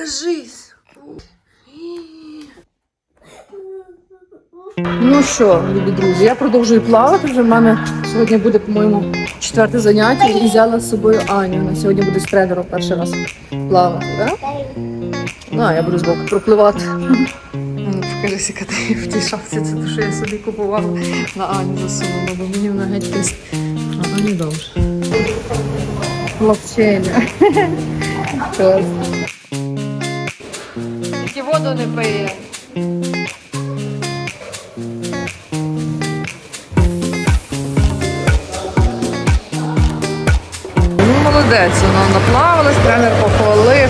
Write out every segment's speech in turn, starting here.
Кажись. Ну що, любі друзі, я продовжую плавати. Вже в мене сьогодні буде, по-моєму, четверте заняття і взяла з собою Аню. Вона сьогодні буде з тренером перший раз плавати, так? Ну, а я буду збоку пропливати. Ну, Покажи сіка ти в тій шапці, це те, що я собі купувала на Аню засунула, бо мені вона геть десь. А Ані добре. Хлопченя. Клас. Воду не пиє. Ну, молодець, вона наплавалась, тренер похвалив.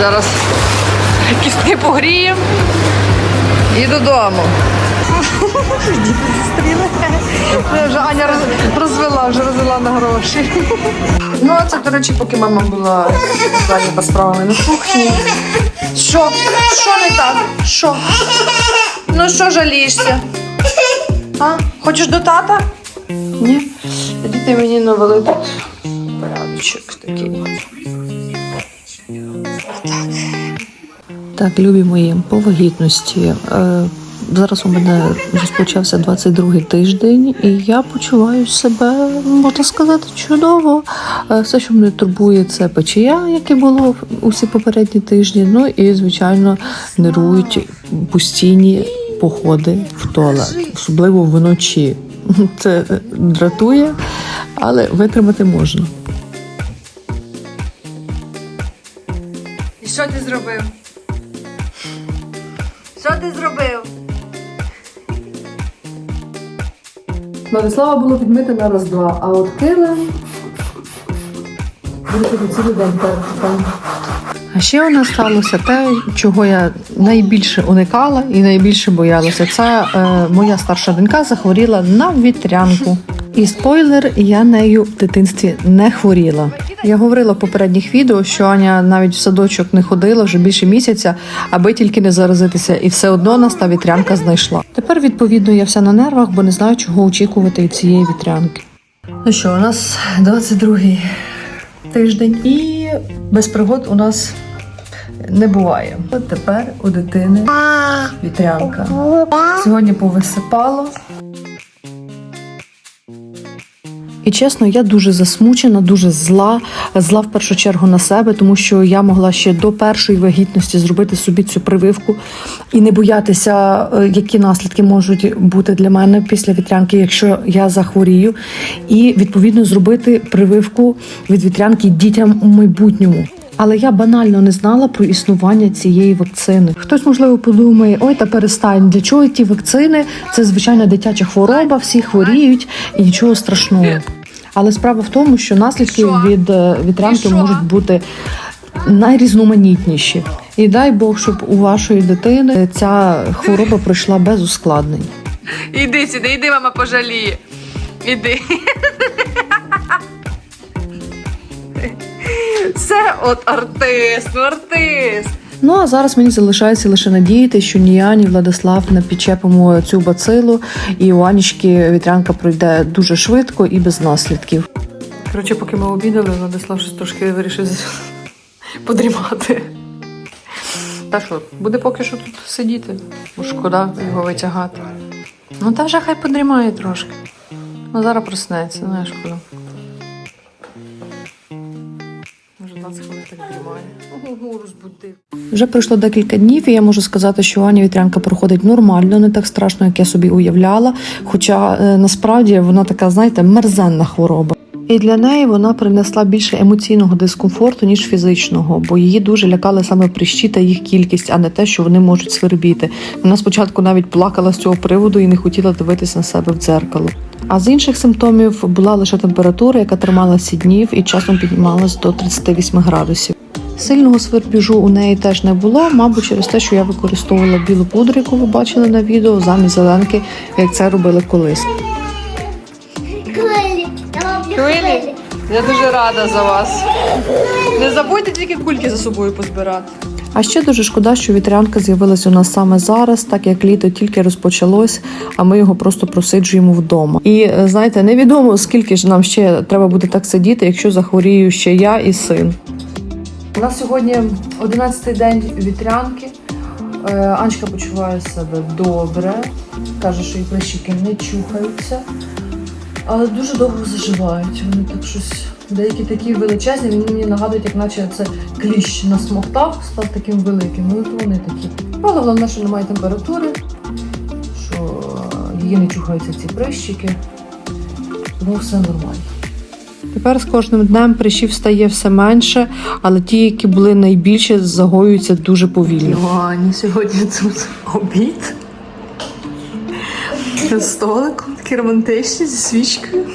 Зараз кістки погріємо і додому. Діти зустріли. Вже Аня розвела, вже розвела на гроші. Ну, а це, до речі, поки мама була зайнята справами на кухні. Що? Що не так? Що? Ну що жалієшся? А? Хочеш до тата? Ні. Тоді ти мені навели тут порядочок такий. Так, любі мої, по вагітності. Зараз у мене розпочався 22-й тиждень, і я почуваю себе, можна сказати, чудово. Е, все, що мене турбує, це печія, яке було усі попередні тижні. Ну і, звичайно, нервують постійні походи в туалет, особливо вночі. Це дратує, але витримати можна. Що ти зробив? Що ти зробив? Владислава було підмити на раз-два, а от килим буде цілий день перед А ще у нас сталося те, чого я найбільше уникала і найбільше боялася. Це е, моя старша донька захворіла на вітрянку. І спойлер, я нею в дитинстві не хворіла. Я говорила в попередніх відео, що Аня навіть в садочок не ходила вже більше місяця, аби тільки не заразитися, і все одно нас та вітрянка знайшла. Тепер відповідно я вся на нервах, бо не знаю, чого очікувати від цієї вітрянки. Ну що, у нас 22-й тиждень, і без пригод у нас не буває. От тепер у дитини вітрянка. Сьогодні повисипало. І чесно, я дуже засмучена, дуже зла. Зла в першу чергу на себе, тому що я могла ще до першої вагітності зробити собі цю прививку і не боятися, е, які наслідки можуть бути для мене після вітрянки, якщо я захворію, і відповідно зробити прививку від вітрянки дітям у майбутньому. Але я банально не знала про існування цієї вакцини. Хтось можливо подумає: ой, та перестань, для чого ті вакцини? Це звичайна дитяча хвороба, всі хворіють і нічого страшного. Але справа в тому, що наслідки від е, вітрянки можуть бути найрізноманітніші. І дай Бог, щоб у вашої дитини ця хвороба пройшла без ускладнень. Іди сюди, іди, мама пожаліє. Іди. Це от артист, артист. Ну а зараз мені залишається лише надіятися, що ні я, ні Владислав не підчепимо цю бацилу, і у Анічки вітрянка пройде дуже швидко і без наслідків. Коротше, поки ми обідали, Владислав щось трошки вирішив подрімати. Та що, буде поки що тут сидіти, шкода його витягати. Ну та вже хай подрімає трошки. Ну зараз проснеться, знаєш куди. 15 хвилин так приймає. Ого, розбудив. Вже пройшло декілька днів, і я можу сказати, що Аня вітрянка проходить нормально, не так страшно, як я собі уявляла. Хоча е, насправді вона така, знаєте, мерзенна хвороба. І для неї вона принесла більше емоційного дискомфорту ніж фізичного, бо її дуже лякали саме прищі та їх кількість, а не те, що вони можуть свербіти. Вона спочатку навіть плакала з цього приводу і не хотіла дивитися на себе в дзеркало. А з інших симптомів була лише температура, яка трималася днів і часом піднімалась до 38 градусів. Сильного свербіжу у неї теж не було, мабуть, через те, що я використовувала білу пудру, яку ви бачили на відео, замість зеленки, як це робили колись. Хвилі. Я дуже рада за вас. Не забудьте тільки кульки за собою позбирати. А ще дуже шкода, що вітрянка з'явилась у нас саме зараз, так як літо тільки розпочалось, а ми його просто просиджуємо вдома. І е, знаєте, невідомо скільки ж нам ще треба буде так сидіти, якщо захворію ще я і син. У нас сьогодні 11-й день вітрянки. Е, Анечка почуває себе добре. Каже, що і прищики не чухаються, але дуже довго заживають. Вони так щось деякі такі величезні, вони мені нагадують, як наче це кліщ на смоктах став таким великим. Ну, от вони такі. Але головне, що немає температури, що її не чухаються ці прищики. Тому все нормально. Тепер з кожним днем прищів стає все менше, але ті, які були найбільше, загоюються дуже повільно. Ані сьогодні тут обід. На столику, такі романтичні зі свічкою.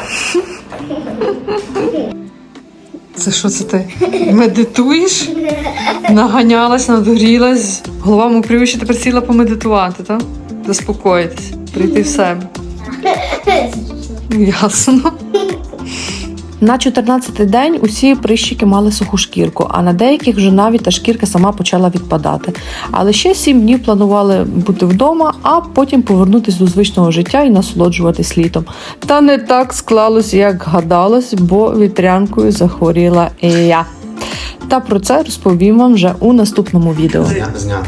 Це що це ти? Медитуєш? Наганялась, надурілась. Голова мокрюща, тепер сіла помедитувати, так? Заспокоїтись, прийти в себе. Ясно. На 14-й день усі прищики мали суху шкірку, а на деяких вже навіть та шкірка сама почала відпадати. Але ще 7 днів планували бути вдома, а потім повернутися до звичного життя і насолоджуватись літом. Та не так склалось, як гадалось, бо вітрянкою захворіла і я. Та про це розповім вам вже у наступному відео. Знято, знято.